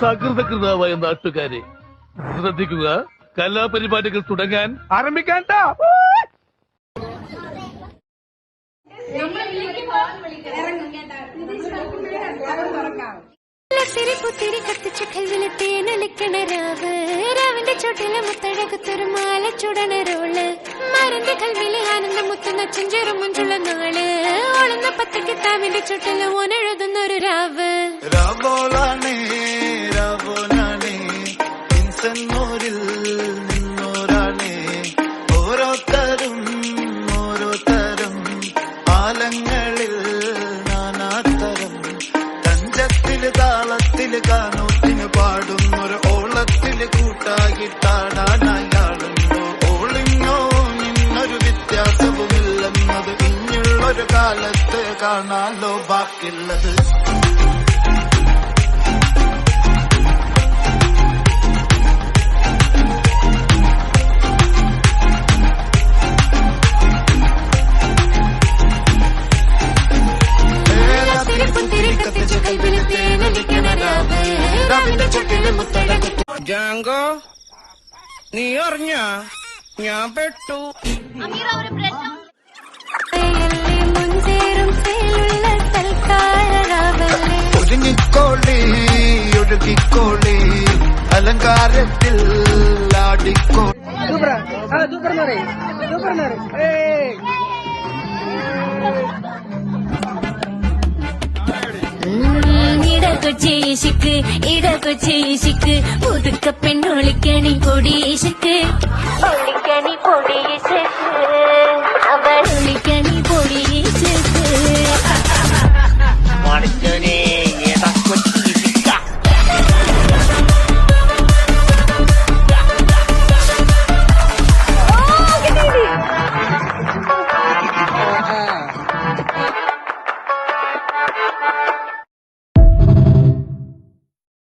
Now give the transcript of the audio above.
സകൃതകൃതാവായ നാട്ടുകാരെ ശ്രദ്ധിക്കുക കലാപരിപാടികൾ തുടങ്ങാൻ ആരംഭിക്കാൻ തിരിപ്പുത്തിരി കത്തിച്ച കൽവിലെ തേനൊലിക്കണ രാവ് രാവിന്റെ ചുട്ടിലെ മുത്തഴകത്തൊരു മാല ചുടണ റോൾ. മരന്റെ കൽവിലെ ആനന്ദം മുത്തുന്ന ചെഞ്ചെറു മുഞ്ചുള്ള നാൾ. ഓളുന്ന പത്തക്ക് താവിന്റെ ചുട്ടിലെ ഓനെഴുതുന്ന ഒരു രാവ്. ആലങ്ങളിൽ നാനാത്തരം തഞ്ചത്തിൽ താളത്തിൽ കാനൂത്തിന് പാടുന്നൊരു ഓളത്തിൽ കൂട്ടാകിട്ടാടാനായാളുണ്ടോ ഓളിങ്ങോ നിന്നൊരു വ്യത്യാസവുമില്ലെന്നത് ഇനിയുള്ളൊരു കാലത്ത് കാണാലോ ബാക്കിയുള്ളത്. ജാങ്കോ നീ അറിഞ്ഞ? ഞാൻ പെട്ടു. ഒരുങ്ങിക്കോളി ഒഴുകിക്കോളി അലങ്കാരത്തിൽ ആടിക്കോ സൂപ്പർ ആ സൂപ്പർ എന്ന് குச்சி இசுக்கு இட குச்சி இசுக்கு புதுக்க பெண் ஒழிக்கணி பொடி இசுக்கு. ஒழிக்கணி பொடி